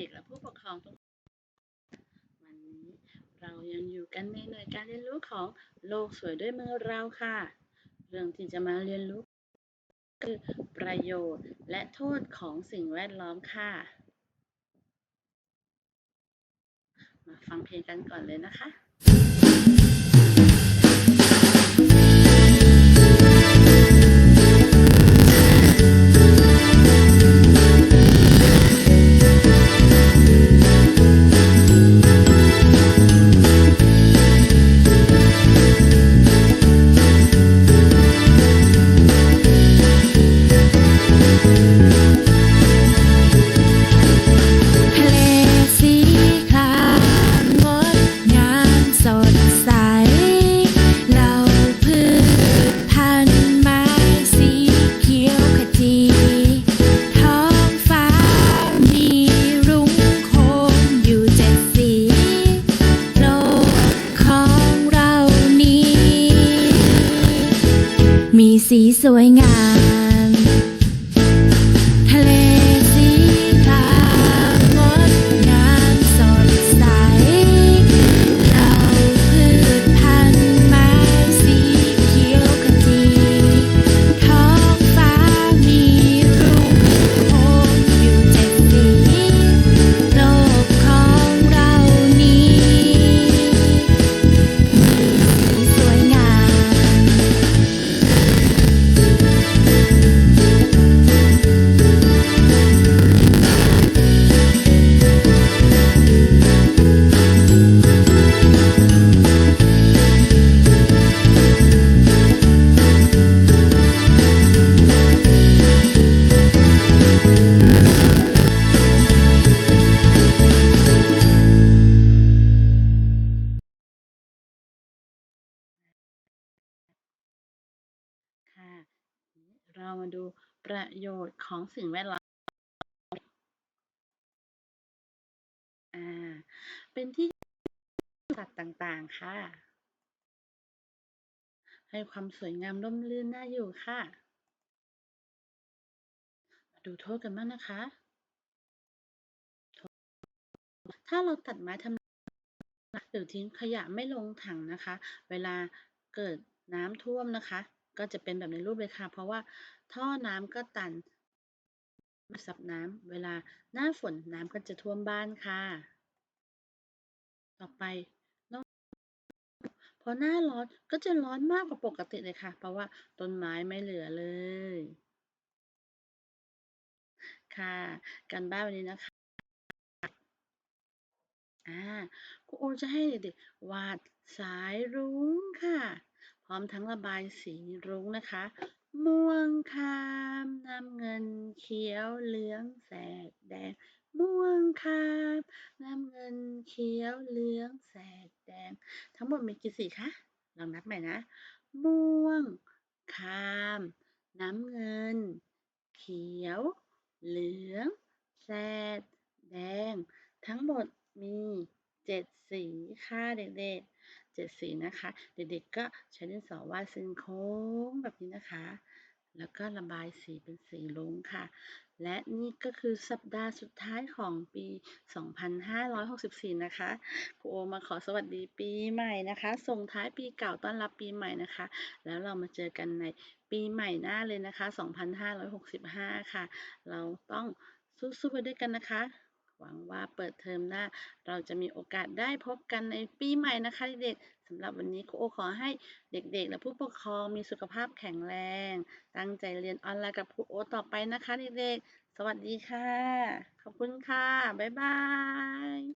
ด็กและผู้ปกครองทุกคนวันนี้เรายังอยู่กันในหน่วยการเรียนรู้ของโลกสวยด้วยมือเราค่ะ เรื่องที่จะมาเรียนรู้คือประโยชน์และโทษของสิ่งแวดล้อมค่ะ มาฟังเพลงกันก่อนเลยนะคะ มีสีส เรามาดูประโยชน์ของสิ่งแวดล้อมอ่าเป็นที่สัตว์ต่างๆ ค่ะ ให้ความสวยงามร่มรื่นน่าอยู่ค่ะ มาดูโทษกันบ้างนะคะ ถ้าเราตัดไม้ทำลายหรือทิ้งขยะไม่ลงถังนะคะ เวลาเกิดน้ำท่วมนะคะ ก็จะเป็นแบบในรูปเลยค่ะ เพราะว่าท่อน้ำก็ตันซับน้ำเวลาหน้าฝนน้ำก็จะท่วมบ้านค่ะ ต่อไปนอกพอหน้าร้อนก็จะร้อนมากกว่าปกติเลยค่ะ เพราะว่าต้นไม้ไม่เหลือเลย ค่ะ การบ้านวันนี้นะคะอ่าครูโอจะให้เด็กๆวาดสายรุ้งค่ะ ร้อมทั้งระบายสีรุ้งนะคะ ม่วงคามน้ำเงินเขียวเหลืองแสดแดง ม่วงคามน้ำเงินเขียวเหลืองแสดแดง ทั้งหมดมีกี่สีคะลองนับใหม่นะ ม่วงคาม น้ำเงิน เขียว เหลืองแสดแดง ทั้งหมดมีเจ็ดสีค่ะเด็กๆ เจ็ดสีนะคะ เด็กๆก็ใช้ดินสอวาดเส้นโค้งแบบนี้นะคะ แล้วก็ระบายสีเป็นสีรุ้งค่ะ และนี่ก็คือสัปดาห์สุดท้ายของปี 2564 นะคะครูโอมาขอสวัสดีปีใหม่นะคะ ส่งท้ายปีเก่าต้อนรับปีใหม่นะคะ แล้วเรามาเจอกันในปีใหม่หน้าเลยนะคะ 2565 ค่ะ เราต้องสู้ๆไปด้วยกันนะคะ หวังว่าเปิดเทอมหน้า เราจะมีโอกาสได้พบกันในปีใหม่นะคะเด็กๆสำหรับวันนี้ครูโอขอให้เด็กๆ และผู้ปกครองมีสุขภาพแข็งแรง ตั้งใจเรียนออนไลน์กับครูโอต่อไปนะคะเด็กๆ สวัสดีค่ะ ขอบคุณค่ะ บ๊ายบาย